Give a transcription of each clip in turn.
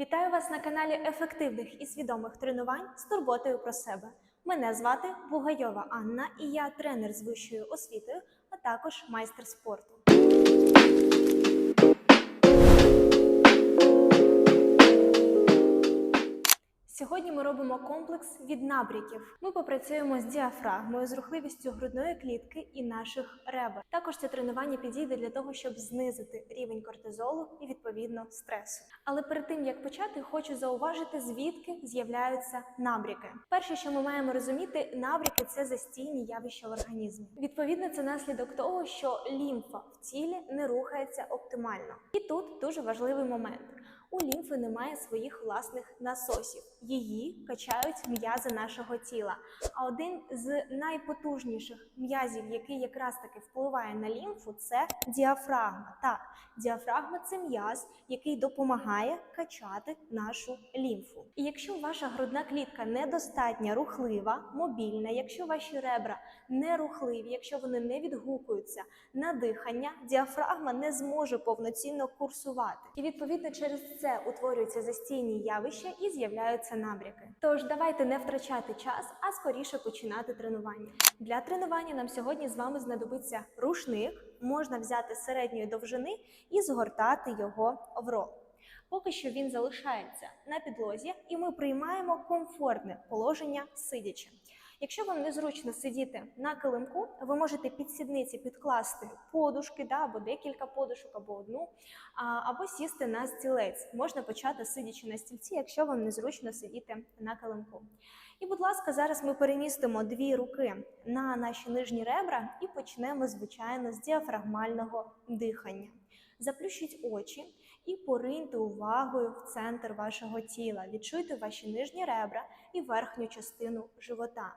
Вітаю вас на каналі ефективних і свідомих тренувань з турботою про себе. Мене звати Бугайова Анна і я тренер з вищою освітою, а також майстер спорту. Сьогодні ми робимо комплекс від набріків. Ми попрацюємо з діафрагмою, з рухливістю грудної клітки і наших ребер. Також це тренування підійде для того, щоб знизити рівень кортизолу і відповідно стресу. Але перед тим як почати, хочу зауважити, звідки з'являються набріки. Перше, що ми маємо розуміти, набріки це застійні явища в організмі. Відповідно, це наслідок того, що лімфа в тілі не рухається оптимально. І тут дуже важливий момент. У лімфи немає своїх власних насосів. Її качають м'язи нашого тіла. А один з найпотужніших м'язів, який якраз таки впливає на лімфу, це діафрагма. Так, діафрагма це м'яз, який допомагає качати нашу лімфу. І якщо ваша грудна клітка недостатньо рухлива, мобільна, якщо ваші ребра не рухливі, якщо вони не відгукуються на дихання, діафрагма не зможе повноцінно курсувати. І відповідно через це утворюються застійні явища і з'являються набряки. Тож давайте не втрачати час, а скоріше починати тренування. Для тренування нам сьогодні з вами знадобиться рушник, можна взяти середньої довжини і згортати його в рол. Поки що він залишається на підлозі, і ми приймаємо комфортне положення сидячи. Якщо вам незручно сидіти на килимку, ви можете під сідниці підкласти подушки, да, або декілька подушок, або одну, або сісти на стілець. Можна почати сидячи на стільці, якщо вам незручно сидіти на килимку. І, будь ласка, зараз ми перемістимо дві руки на наші нижні ребра і почнемо, звичайно, з діафрагмального дихання. Заплющіть очі і пориньте увагою в центр вашого тіла. Відчуйте ваші нижні ребра і верхню частину живота.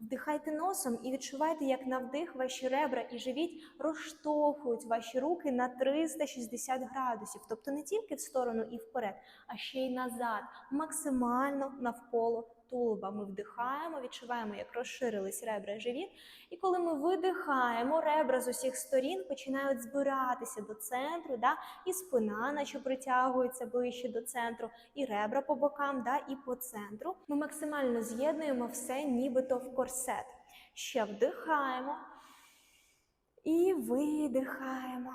Вдихайте носом і відчувайте, як на вдих ваші ребра і живіт розштовхують ваші руки на 360 градусів, тобто не тільки в сторону і вперед, а ще й назад, максимально навколо тулуба. Ми вдихаємо, відчуваємо, як розширились ребра і живіт. І коли ми видихаємо, ребра з усіх сторін починають збиратися до центру, да? і спина, наче притягується ближче до центру, і ребра по бокам, да? і по центру. Ми максимально з'єднуємо все, нібито в корсет. Ще вдихаємо і видихаємо.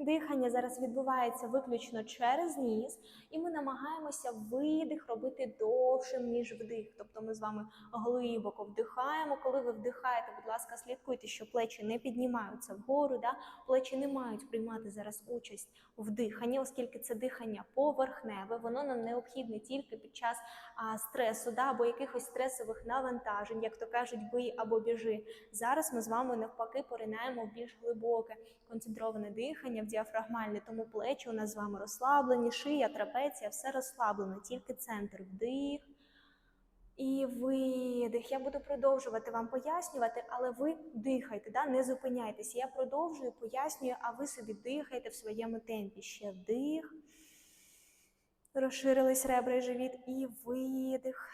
Дихання зараз відбувається виключно через ніс, і ми намагаємося видих робити довшим, ніж вдих. Тобто ми з вами глибоко вдихаємо. Коли ви вдихаєте, будь ласка, слідкуйте, що плечі не піднімаються вгору. Да? Плечі не мають приймати зараз участь в диханні, оскільки це дихання поверхневе, воно нам необхідне тільки під час стресу да? або якихось стресових навантажень, як то кажуть, бий або біжи. Зараз ми з вами навпаки поринаємо в більш глибоке концентроване дихання в діафрагмальне, тому плечі у нас з вами розслаблені, шия, трапеція, все розслаблено, тільки центр вдих і видих. Я буду продовжувати вам пояснювати, але ви дихайте, да? не зупиняйтеся. Я продовжую, пояснюю, а ви собі дихайте в своєму темпі. Ще вдих. Розширились ребра і живіт і видих.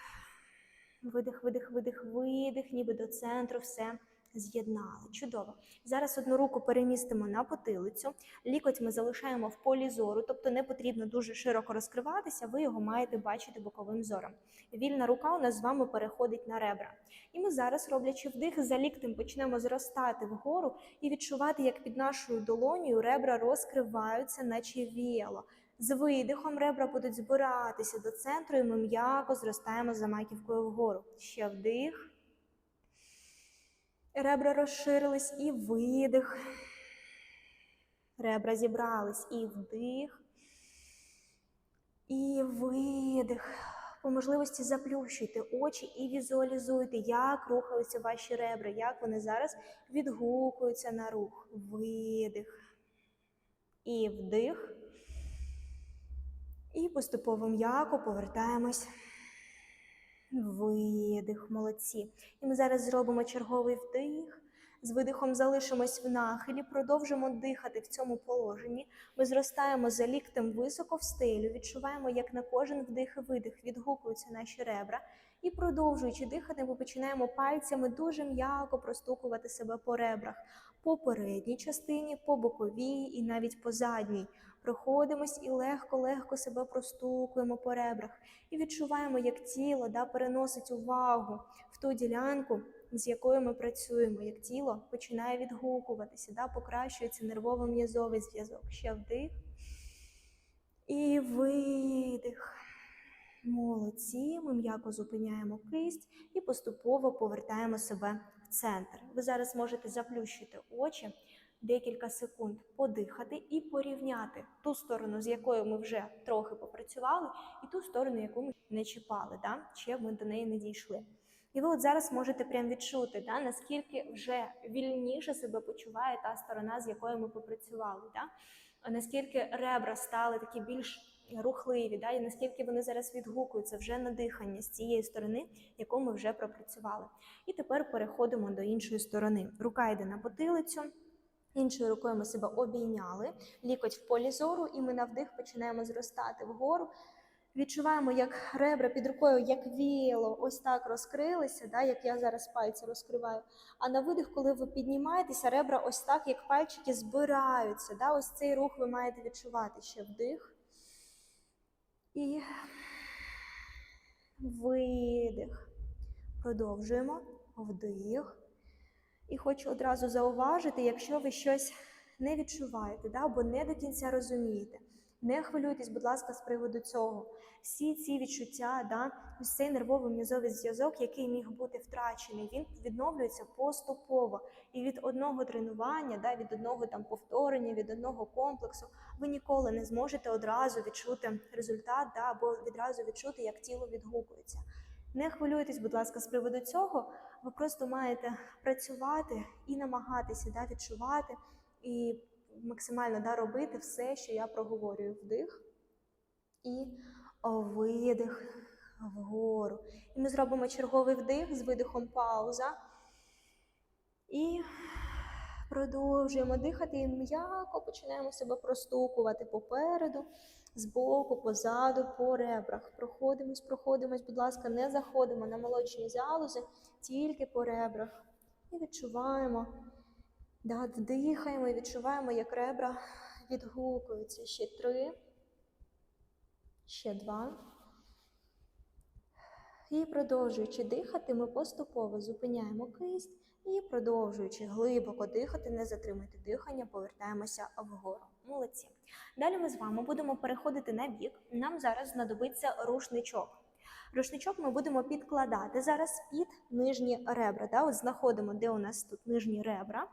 Видих, видих, видих, видих, ніби до центру все з'єднали. Чудово. Зараз одну руку перемістимо на потилицю, лікоть ми залишаємо в полі зору, тобто не потрібно дуже широко розкриватися, ви його маєте бачити боковим зором. Вільна рука у нас з вами переходить на ребра. І ми зараз, роблячи вдих, за ліктем почнемо зростати вгору і відчувати, як під нашою долонею ребра розкриваються, наче віяло. З видихом ребра будуть збиратися до центру, і ми м'яко зростаємо за маківкою вгору. Ще вдих. Ребра розширились і видих. Ребра зібрались і вдих. І видих. По можливості заплющуйте очі і візуалізуйте, як рухаються ваші ребра, як вони зараз відгукуються на рух. Видих. І вдих. І поступово м'яко повертаємось. Видих, молодці. І ми зараз зробимо черговий вдих. З видихом залишимось в нахилі, продовжимо дихати в цьому положенні. Ми зростаємо за ліктем високо в стелю, відчуваємо, як на кожен вдих і видих відгукуються наші ребра. І продовжуючи дихати, ми починаємо пальцями дуже м'яко простукувати себе по ребрах, по передній частині, по боковій і навіть по задній. Проходимось і легко-легко себе простукуємо по ребрах. І відчуваємо, як тіло да, переносить увагу в ту ділянку, з якою ми працюємо, як тіло починає відгукуватися, да, покращується нервово-м'язовий зв'язок. Ще вдих. І видих. Молодці. Ми м'яко зупиняємо кисть і поступово повертаємо себе в центр. Ви зараз можете заплющити очі декілька секунд, подихати і порівняти ту сторону, з якою ми вже трохи попрацювали, і ту сторону, яку ми не чіпали, да? ще ми до неї не дійшли. І ви от зараз можете прям відчути, да, наскільки вже вільніше себе почуває та сторона, з якою ми попрацювали. Да? Наскільки ребра стали такі більш рухливі, да? і наскільки вони зараз відгукуються вже на дихання з цієї сторони, яку ми вже пропрацювали. І тепер переходимо до іншої сторони. Рука йде на потилицю. Іншою рукою ми себе обійняли, лікоть в полі зору, і ми на вдих починаємо зростати вгору. Відчуваємо, як ребра під рукою, як віяло, ось так розкрилися, да, як я зараз пальці розкриваю. А на видих, коли ви піднімаєтеся, ребра ось так, як пальчики, збираються. Да, Ось цей рух ви маєте відчувати. Ще вдих. І видих. Продовжуємо. Вдих. І хочу одразу зауважити, якщо ви щось не відчуваєте, да, або не до кінця розумієте, не хвилюйтесь, будь ласка, з приводу цього. Всі ці відчуття, да, ось цей нервово-м'язовий зв'язок, який міг бути втрачений, він відновлюється поступово. І від одного тренування, да, від одного там повторення, від одного комплексу, ви ніколи не зможете одразу відчути результат, да, або відразу відчути, як тіло відгукується. Не хвилюйтесь, будь ласка, з приводу цього. Ви просто маєте працювати і намагатися да, відчувати і максимально да, робити все, що я проговорюю. Вдих і видих вгору. І ми зробимо черговий вдих з видихом пауза. І продовжуємо дихати і м'яко починаємо себе простукувати попереду, збоку, позаду, по ребрах. Проходимось, проходимось, будь ласка, не заходимо на молочні залози, тільки по ребрах. І відчуваємо, да, вдихаємо і відчуваємо, як ребра відгукуються. Ще три, ще два. І продовжуючи дихати, ми поступово зупиняємо кисть і продовжуючи глибоко дихати, не затримуйте дихання, повертаємося вгору. Молодці. Далі ми з вами будемо переходити на бік. Нам зараз знадобиться рушничок. Рушничок ми будемо підкладати зараз під нижні ребра. Да? От знаходимо, де у нас тут нижні ребра,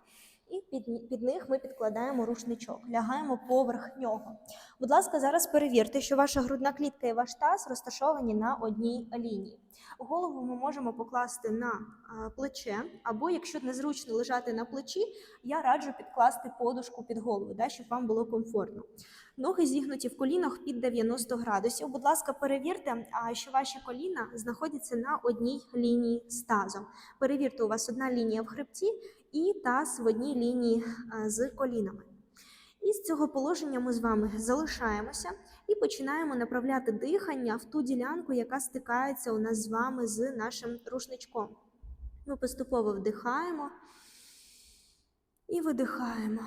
і під, під них ми підкладаємо рушничок, лягаємо поверх нього. Будь ласка, зараз перевірте, що ваша грудна клітка і ваш таз розташовані на одній лінії. Голову ми можемо покласти на плече, або якщо незручно лежати на плечі, я раджу підкласти подушку під голову, да, щоб вам було комфортно. Ноги зігнуті в колінах під 90 градусів. Будь ласка, перевірте, що ваші коліна знаходяться на одній лінії з тазом. Перевірте, у вас одна лінія в хребті і таз в одній лінії з колінами. І з цього положення ми з вами залишаємося і починаємо направляти дихання в ту ділянку, яка стикається у нас з вами з нашим рушничком. Ми поступово вдихаємо і видихаємо.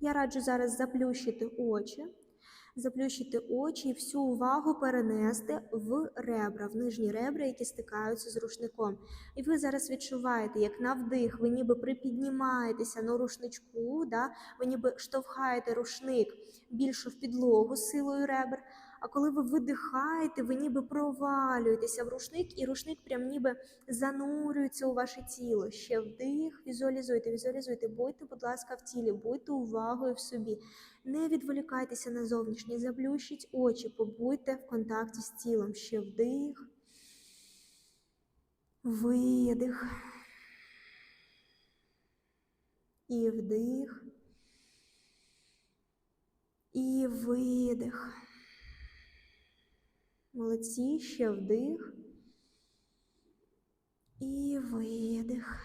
Я раджу зараз заплющити очі, заплющити очі і всю увагу перенести в ребра, в нижні ребра, які стикаються з рушником. І ви зараз відчуваєте, як на вдих ви ніби припіднімаєтеся на рушничку, да? ви ніби штовхаєте рушник більше в підлогу силою ребер. А коли ви видихаєте, ви ніби провалюєтеся в рушник, і рушник прям ніби занурюється у ваше тіло. Ще вдих, візуалізуйте, візуалізуйте, будьте, будь ласка, в тілі, будьте увагою в собі. Не відволікайтеся на зовнішнє, заплющіть очі, побудьте в контакті з тілом. Ще вдих, видих. І вдих. І видих. Молодці, ще вдих. І видих.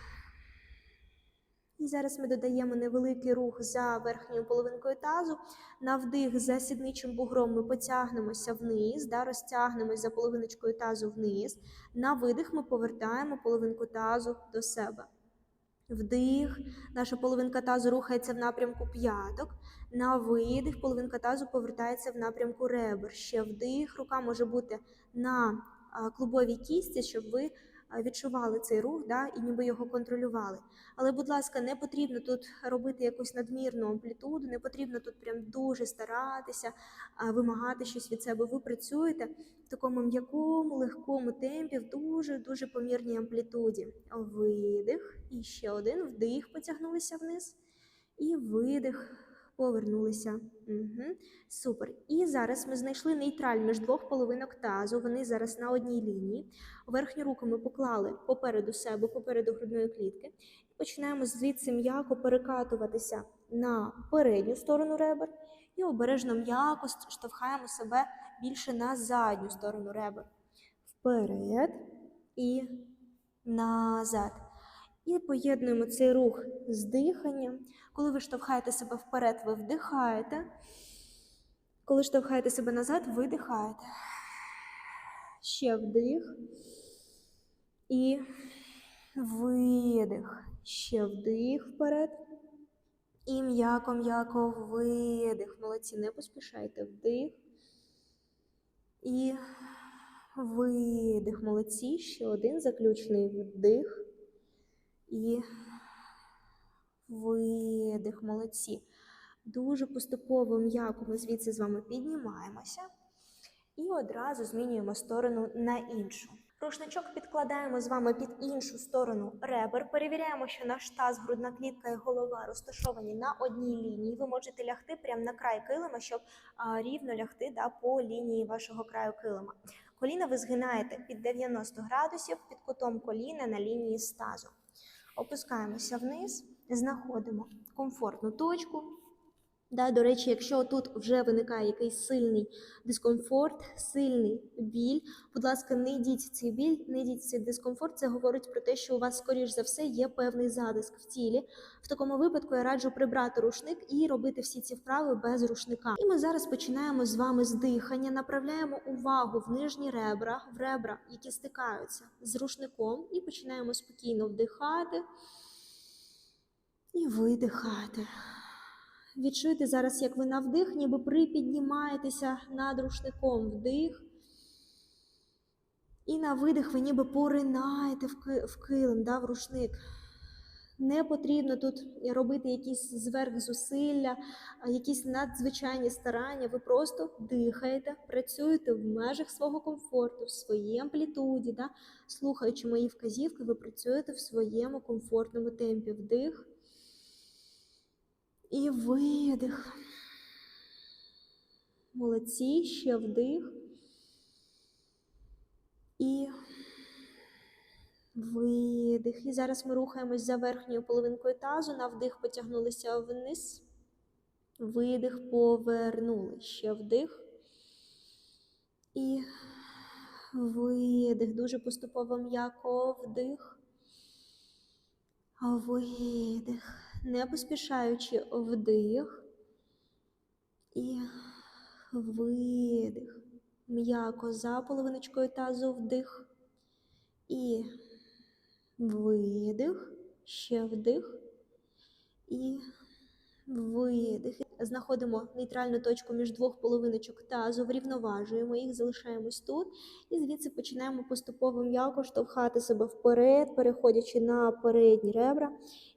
І зараз ми додаємо невеликий рух за верхньою половинкою тазу. На вдих за сідничим бугром ми потягнемося вниз, да, розтягнемось за половиночкою тазу вниз. На видих ми повертаємо половинку тазу до себе. Вдих, наша половинка тазу рухається в напрямку п'яток. На видих половинка тазу повертається в напрямку ребер. Ще вдих, рука може бути на клубовій кісті, щоб ви відчували цей рух да, і ніби його контролювали. Але, будь ласка, не потрібно тут робити якусь надмірну амплітуду, не потрібно тут прям дуже старатися, вимагати щось від себе. Ви працюєте в такому м'якому, легкому темпі, в дуже-дуже помірній амплітуді. Видих. І ще один вдих, потягнулися вниз. І видих, повернулися. Угу. Супер. І зараз ми знайшли нейтраль між двох половинок тазу. Вони зараз на одній лінії. Верхню руку ми поклали попереду себе, попереду грудної клітки. Починаємо звідси м'яко перекатуватися на передню сторону ребер і обережно м'яко штовхаємо себе більше на задню сторону ребер. Вперед і назад. І поєднуємо цей рух з диханням. Коли ви штовхаєте себе вперед, ви вдихаєте. Коли штовхаєте себе назад, видихаєте. Ще вдих. І видих. Ще вдих вперед. І м'яко-м'яко видих. Молодці, не поспішайте. Вдих. І видих. Молодці. Ще один заключний вдих. І видих. Молодці. Дуже поступово м'яко ми звідси з вами піднімаємося. І одразу змінюємо сторону на іншу. Рушничок підкладаємо з вами під іншу сторону ребер. Перевіряємо, що наш таз, грудна клітка і голова розташовані на одній лінії. Ви можете лягти прямо на край килима, щоб а, рівно лягти да, по лінії вашого краю килима. Коліна ви згинаєте під 90 градусів під кутом коліна на лінії з тазом. Опускаємося вниз, знаходимо комфортну точку. Да, до речі, якщо тут вже виникає якийсь сильний дискомфорт, сильний біль, будь ласка, не йдіть цей біль, не йдіть цей дискомфорт. Це говорить про те, що у вас, скоріш за все, є певний затиск в тілі. В такому випадку я раджу прибрати рушник і робити всі ці вправи без рушника. І ми зараз починаємо з вами з дихання, направляємо увагу в нижні ребра, в ребра, які стикаються з рушником, і починаємо спокійно вдихати і видихати. Відчуйте зараз, як ви на вдих, ніби припіднімаєтеся над рушником вдих. І на видих ви ніби поринаєте в, килим, да, в рушник. Не потрібно тут робити якісь зверхзусилля, якісь надзвичайні старання. Ви просто дихаєте, працюєте в межах свого комфорту, в своїй амплітуді. Да? Слухаючи мої вказівки, ви працюєте в своєму комфортному темпі. Вдих. І видих. Молодці, ще вдих. І видих. І зараз ми рухаємось за верхньою половинкою тазу. На вдих потягнулися вниз. Видих, повернули. Ще вдих. І видих. Дуже поступово м'яко вдих. Видих не поспішаючи вдих і видих. М'яко за половиночкою тазу вдих і видих, ще вдих і видих. Знаходимо нейтральну точку між двох половиночок тазу, врівноважуємо їх, залишаємось тут. І звідси починаємо поступово м'яко штовхати себе вперед, переходячи на передні ребра.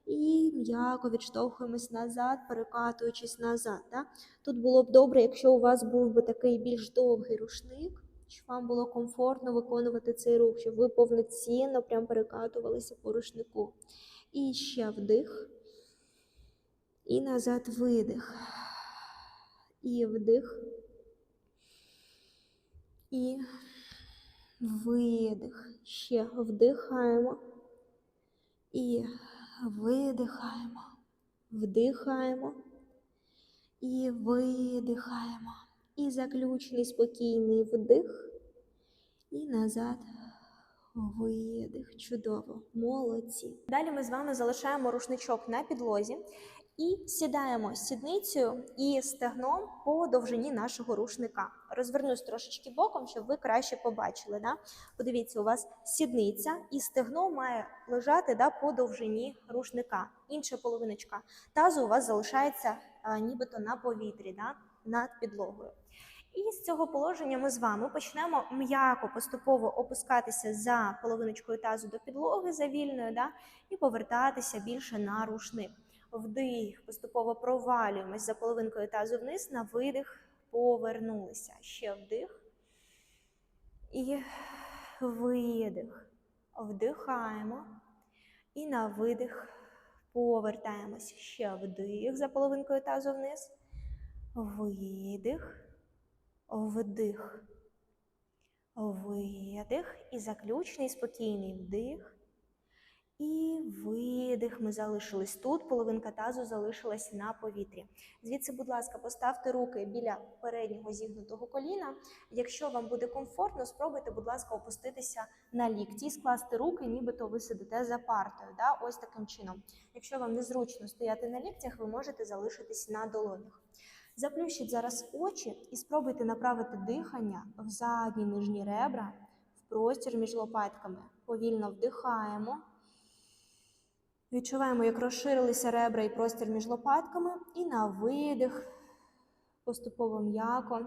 І м'яко відштовхуємось назад, перекатуючись назад. Да? Тут було б добре, якщо у вас був би такий більш довгий рушник, щоб вам було комфортно виконувати цей рух, щоб ви повноцінно прям перекатувалися по рушнику. І ще вдих. І назад видих. І вдих. І видих. Ще вдихаємо. І видихаємо. Вдихаємо. І видихаємо. І заключний спокійний вдих. І назад. Видих. Чудово. Молодці. Далі ми з вами залишаємо рушничок на підлозі і сідаємо сідницею і стегном по довжині нашого рушника. Розвернусь трошечки боком, щоб ви краще побачили. Да? Подивіться, у вас сідниця і стегно має лежати да, по довжині рушника. Інша половиночка тазу у вас залишається е, нібито на повітрі, да, над підлогою. І з цього положення ми з вами почнемо м'яко поступово опускатися за половиночкою тазу до підлоги за вільною, да, і повертатися більше на рушник. Вдих, поступово провалюємось за половинкою тазу вниз, на видих повернулися. Ще вдих. І видих. Вдихаємо. І на видих повертаємось. Ще вдих за половинкою тазу вниз. Видих. Вдих. Видих. І заключний спокійний вдих. І видих. Ми залишились тут. Половинка тазу залишилась на повітрі. Звідси, будь ласка, поставте руки біля переднього зігнутого коліна. Якщо вам буде комфортно, спробуйте, будь ласка, опуститися на лікті, скласти руки, нібито ви сидите за партою. Да? Ось таким чином. Якщо вам незручно стояти на ліктях, ви можете залишитись на долонях. Заплющіть зараз очі і спробуйте направити дихання в задні нижні ребра, в простір між лопатками. Повільно вдихаємо. Відчуваємо, як розширилися ребра і простір між лопатками. І на видих поступово м'яко.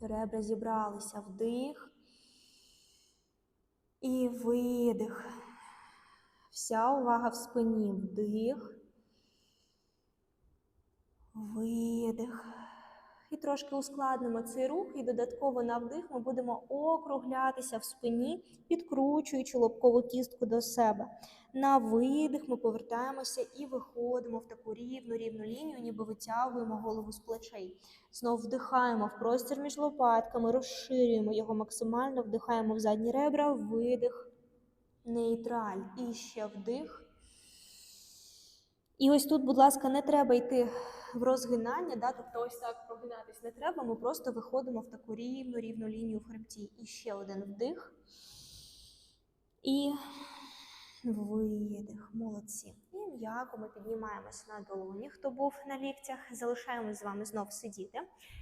Ребра зібралися вдих. І видих. Вся увага в спині. Вдих. Видих. І трошки ускладнимо цей рух, і додатково на вдих ми будемо округлятися в спині, підкручуючи лобкову кістку до себе. На видих ми повертаємося і виходимо в таку рівну рівну лінію, ніби витягуємо голову з плечей. Знову вдихаємо в простір між лопатками, розширюємо його максимально, вдихаємо в задні ребра, видих, нейтраль. І ще вдих. І ось тут, будь ласка, не треба йти в розгинання, да, тобто ось так прогинатись не треба. Ми просто виходимо в таку рівну рівну лінію в хребті. І ще один вдих. І видих. Молодці. І м'яко ми піднімаємося на долоні. Хто був на ліктях, залишаємось з вами знов сидіти.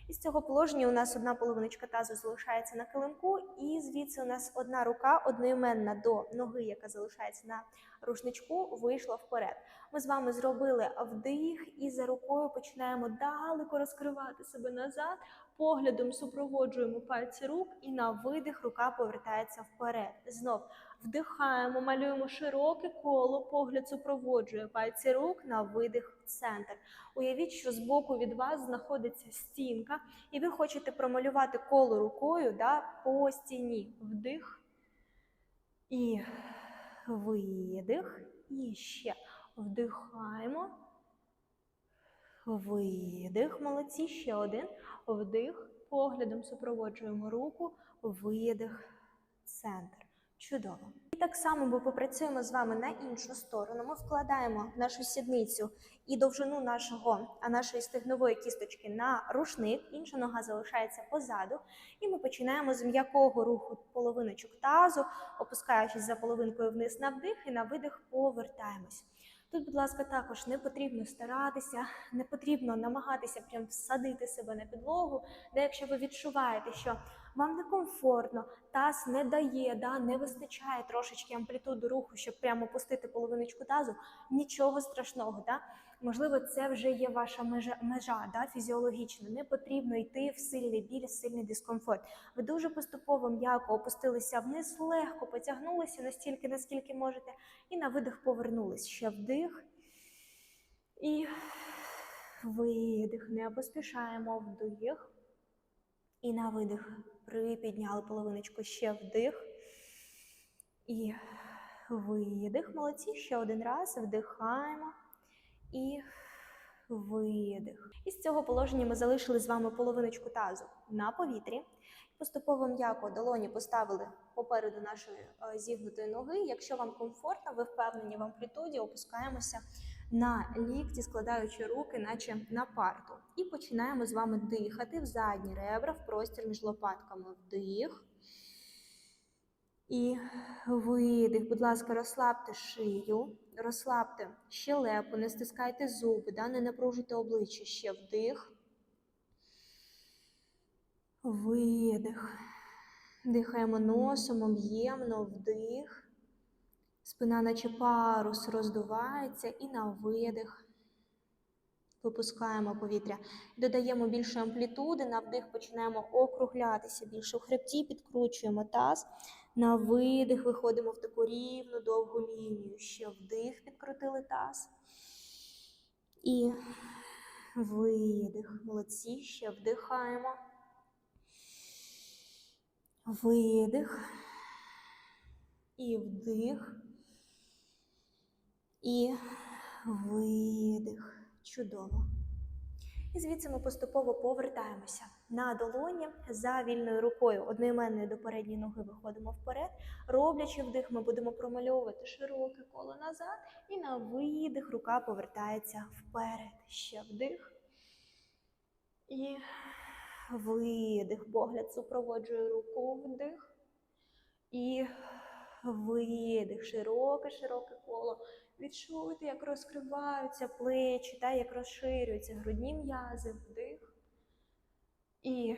І з цього положення у нас одна половиночка тазу залишається на килимку, і звідси у нас одна рука одноіменна до ноги, яка залишається на рушничку, вийшла вперед. Ми з вами зробили вдих і за рукою починаємо далеко розкривати себе назад. Поглядом супроводжуємо пальці рук, і на видих рука повертається вперед. Знов вдихаємо, малюємо широке коло, погляд супроводжує пальці рук на видих в центр. Уявіть, що збоку від вас знаходиться стінка, і ви хочете промалювати коло рукою да, по стіні. Вдих і видих. І ще вдихаємо. Видих, молодці, ще один. Вдих, поглядом супроводжуємо руку, видих, центр. Чудово. І так само ми попрацюємо з вами на іншу сторону. Ми вкладаємо нашу сідницю і довжину нашого, а нашої стегнової кісточки на рушник, інша нога залишається позаду. І ми починаємо з м'якого руху половиночок тазу, опускаючись за половинкою вниз на вдих і на видих повертаємось. Тут, будь ласка, також не потрібно старатися, не потрібно намагатися прям всадити себе на підлогу, де якщо ви відчуваєте, що вам некомфортно, таз не дає, да, не вистачає трошечки амплітуду руху, щоб прямо пустити половиночку тазу, нічого страшного. Да? Можливо, це вже є ваша межа, межа да, фізіологічна. Не потрібно йти в сильний біль, сильний дискомфорт. Ви дуже поступово м'яко опустилися вниз, легко потягнулися настільки, наскільки можете, і на видих повернулись. Ще вдих. І видих. Не поспішаємо вдих. І на видих припідняли половиночку ще вдих. І видих. Молодці. Ще один раз. Вдихаємо. І видих. І з цього положення ми залишили з вами половиночку тазу на повітрі. Поступово м'яко долоні поставили попереду нашої е, зігнутої ноги. Якщо вам комфортно, ви впевнені в амплітуді, опускаємося на лікті, складаючи руки, наче на парту. І починаємо з вами дихати в задні ребра, в простір між лопатками. Вдих. І видих. Будь ласка, розслабте шию, розслабте щелепу, не стискайте зуби, да? не напружуйте обличчя. Ще вдих. Видих. Дихаємо носом, об'ємно, вдих. Спина, наче парус, роздувається і на видих Випускаємо повітря. Додаємо більше амплітуди. На вдих починаємо округлятися більше. У хребті підкручуємо таз. На видих виходимо в таку рівну довгу лінію. Ще вдих, підкрутили таз. І видих. Молодці. Ще вдихаємо. Видих. І вдих. І видих. Чудово. І звідси ми поступово повертаємося на долоні за вільною рукою. Одноіменною до передньої ноги виходимо вперед. Роблячи вдих, ми будемо промальовувати широке коло назад. І на видих рука повертається вперед. Ще вдих. І видих. Погляд супроводжує руку вдих. І видих. Широке, широке коло. Відчуйте, як розкриваються плечі, та як розширюються грудні м'язи, вдих. І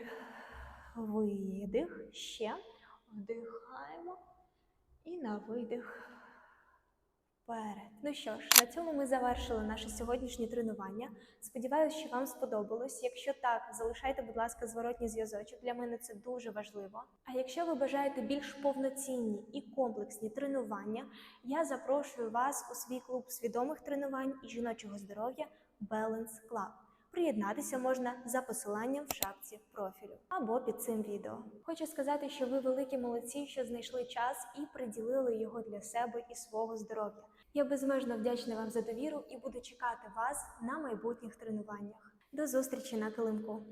видих. Ще. Вдихаємо. І на видих. Вперед. Ну що ж, на цьому ми завершили наше сьогоднішнє тренування. Сподіваюсь, що вам сподобалось. Якщо так, залишайте, будь ласка, зворотній зв'язочок. Для мене це дуже важливо. А якщо ви бажаєте більш повноцінні і комплексні тренування, я запрошую вас у свій клуб свідомих тренувань і жіночого здоров'я Balance Club. Приєднатися можна за посиланням в шапці профілю або під цим відео. Хочу сказати, що ви великі молодці, що знайшли час і приділили його для себе і свого здоров'я. Я безмежно вдячна вам за довіру і буду чекати вас на майбутніх тренуваннях. До зустрічі на килимку!